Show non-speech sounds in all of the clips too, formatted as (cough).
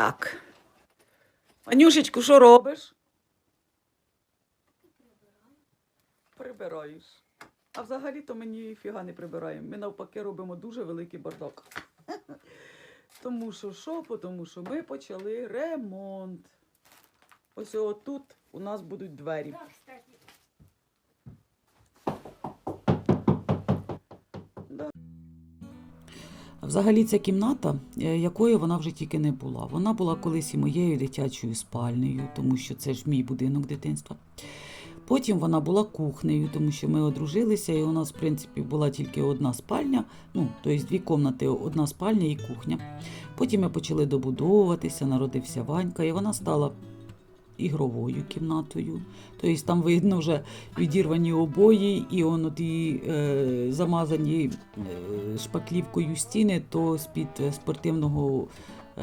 Так. Анюшечку, що робиш? Прибираєш. А взагалі-то мені фіга не прибираємо. Ми навпаки робимо дуже великий бардак. (laughs) Тому що що? Тому що ми почали ремонт. Ось отут у нас будуть двері. Взагалі ця кімната, е, якою вона вже тільки не була. Вона була колись і моєю дитячою спальнею, тому що це ж мій будинок дитинства. Потім вона була кухнею, тому що ми одружилися, і у нас, в принципі, була тільки одна спальня, ну, тобто дві кімнати, одна спальня і кухня. Потім ми почали добудовуватися, народився Ванька, і вона стала ігровою кімнатою. Тобто там видно вже відірвані обої, і он от і, е, замазані е, шпаклівкою стіни, то з-під спортивного е,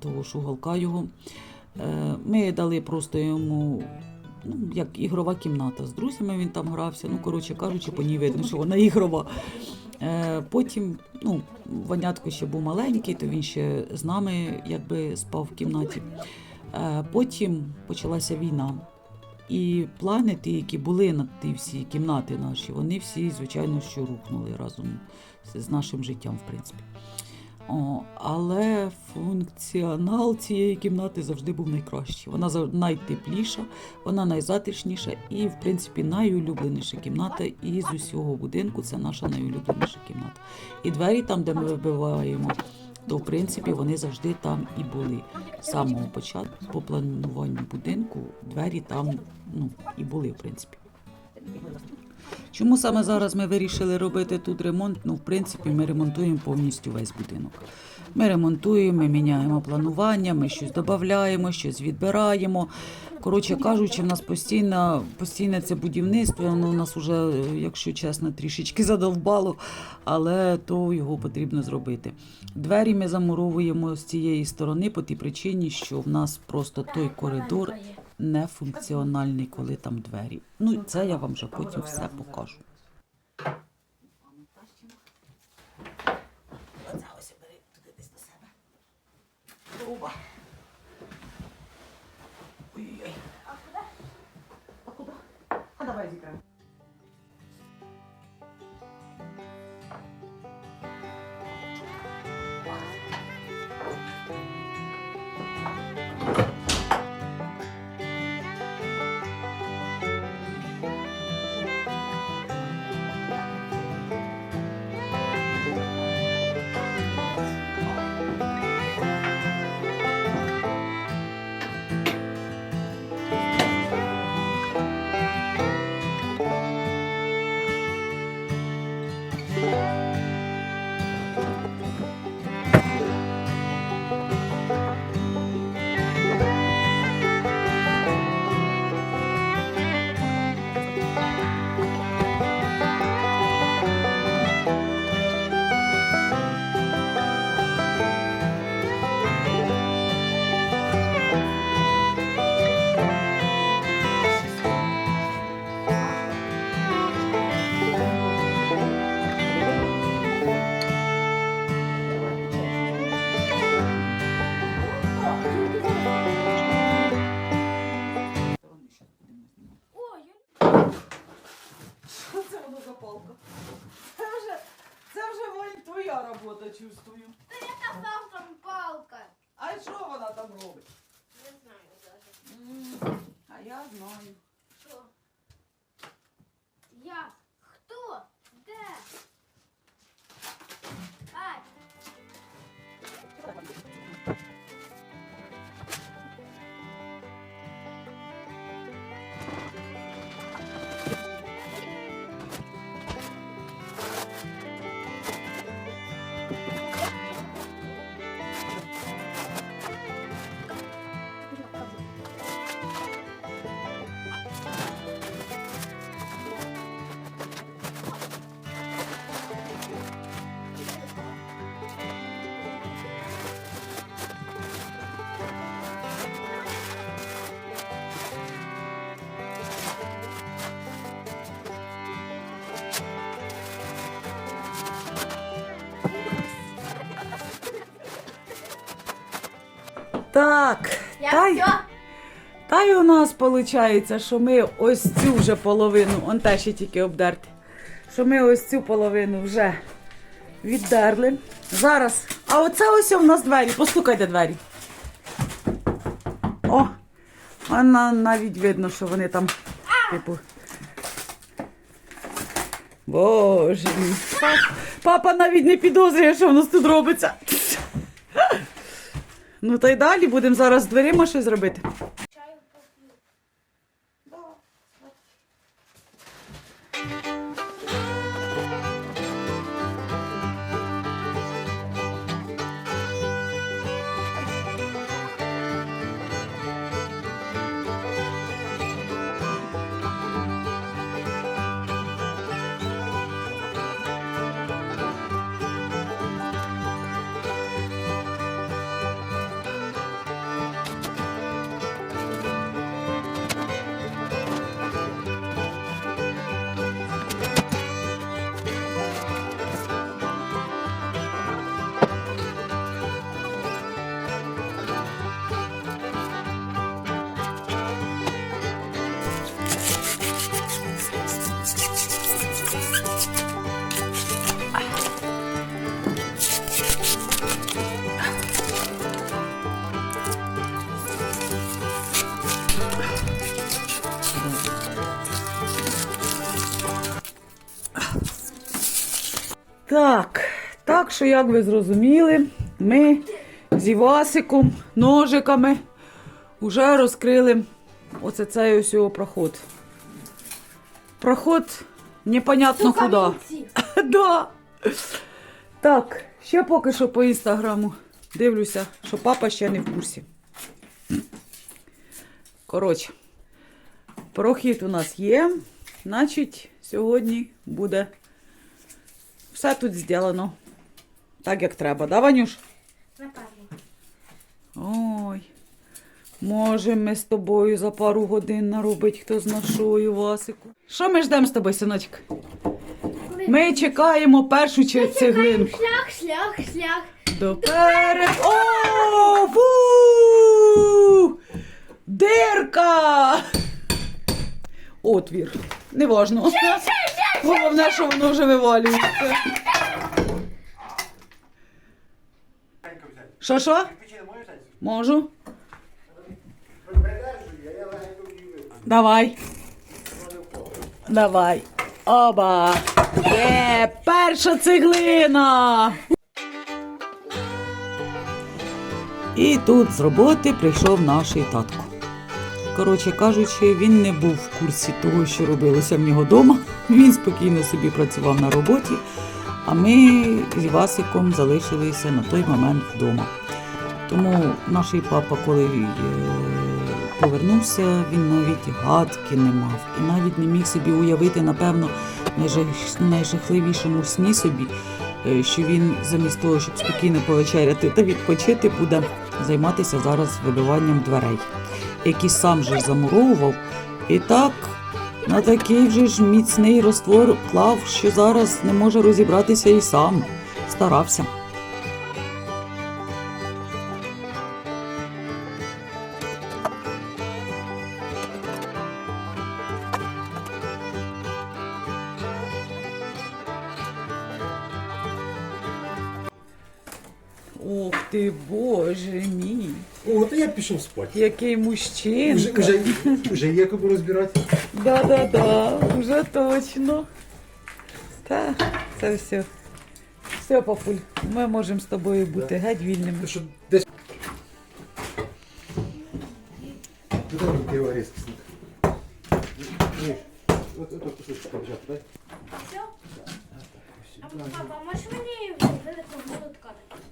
того ж уголка його. Е, ми дали просто йому. Ну, як ігрова кімната з друзями він там грався. Ну, коротше кажучи, по ній видно, що вона ігрова. Е, потім, ну, Ванятко ще був маленький, то він ще з нами якби спав в кімнаті. Е, потім почалася війна. І плани, ті, які були на ті всі кімнати наші, вони всі, звичайно, що рухнули разом з, нашим життям, в принципі. О, але функціонал цієї кімнати завжди був найкращий. Вона найтепліша, вона найзатишніша і, в принципі, найулюбленіша кімната із усього будинку. Це наша найулюбленіша кімната. І двері там, де ми вибиваємо, то в принципі вони завжди там і були. З самого початку по плануванню будинку двері там ну, і були, в принципі. Чому саме зараз ми вирішили робити тут ремонт? Ну, в принципі, ми ремонтуємо повністю весь будинок. Ми ремонтуємо, ми міняємо планування, ми щось додаємо, щось відбираємо. Коротше кажучи, в нас постійно, постійне це будівництво, воно нас уже, якщо чесно, трішечки задовбало, але то його потрібно зробити. Двері ми замуровуємо з цієї сторони по тій причині, що в нас просто той коридор нефункціональний, коли там двері. Ну, це я вам вже потім все покажу. Оце ось бери туди десь до себе. Труба. Ой-ой. А куда? А куди? А давай зіграємо. там робить? Не знаю даже А я знаю. Так, Я та, й- все. та й у нас виходить, що ми ось цю вже половину, он те ще тільки обдерти, що ми ось цю половину вже віддерли. Зараз. А оце ось у нас двері. Постукайте двері. О! А на, навіть видно, що вони там, типу. Боже мій. Папа навіть не підозрює, що в нас тут робиться. Ну та й далі будемо зараз з дверима щось робити. Так, так що, як ви зрозуміли, ми з Івасиком, ножиками вже розкрили оце цей ось його проход. Проход непонятно куди. (laughs) Да. Так, ще поки що по інстаграму дивлюся, що папа ще не в курсі. Коротше, прохід у нас є. Значить, сьогодні буде все тут зроблено. Так, як треба, да, Ванюш? Напевно. Ой. Можемо ми з тобою за пару годин наробити, хто зна що, Івасику. Що ми ждемо з тобою, синочок? Ми чекаємо першу чи цеглинку. Шлях, шлях, шлях. Доперед. О, фу! Дирка! Отвір. Неважно. Головне, що воно вже вивалюється. Що що? Можу. Давай. Давай. Оба. Є, перша цеглина. І тут з роботи прийшов наш татко. Коротше кажучи, він не був в курсі того, що робилося в нього вдома. (laughs) Він спокійно собі працював на роботі, а ми з Івасиком залишилися на той момент вдома. Тому наш папа, коли е, повернувся, він навіть гадки не мав і навіть не міг собі уявити, напевно, найжахливішому сні собі, е, що він замість того, щоб спокійно повечеряти та відпочити, буде займатися зараз вибиванням дверей, які сам же замуровував. І так на такий вже ж міцний розтвор клав, що зараз не може розібратися і сам. Старався. Ох ти, боже пішов спати. який Уже, мужчинка. уже, уже є кому розбирати. Да-да-да, вже точно. Та, це все. Все, папуль, ми можемо з тобою бути геть вільними. Що десь. Куди мені пиво різко Ні, от от кусочок взяти, дай. Все? А папа, можеш мені молотка дати?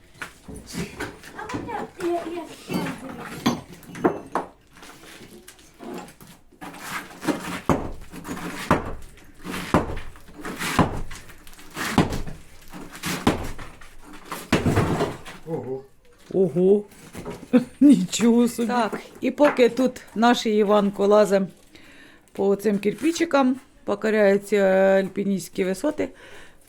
Ого. Ого. (laughs) Нічого собі. Так, і поки тут наш Іванко лазить по цим кирпичикам, покоряються альпіністські висоти,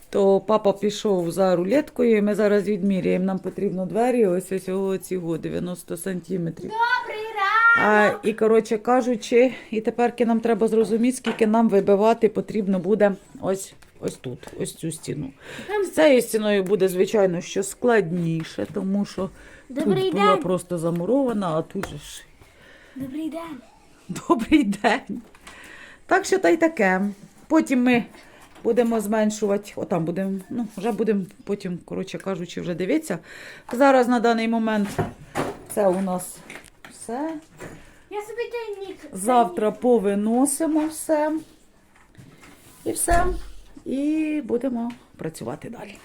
то папа пішов за рулеткою, і ми зараз відміряємо. Нам потрібно двері, ось ось ось цього 90 сантиметрів. Добрий ранок. А, і коротше кажучи, і тепер нам треба зрозуміти, скільки нам вибивати потрібно буде ось, ось тут, ось цю стіну. З цією стіною буде, звичайно, що складніше, тому що Добрий тут була день. просто замурована, а тут же ж Добрий день. (laughs) добрий день. Так що та й таке. Потім ми будемо зменшувати, отам будемо, ну, вже будемо потім, коротше кажучи, вже дивитися. Зараз на даний момент це у нас все. Я собі тайник. Завтра повиносимо все. І все. І будемо працювати далі.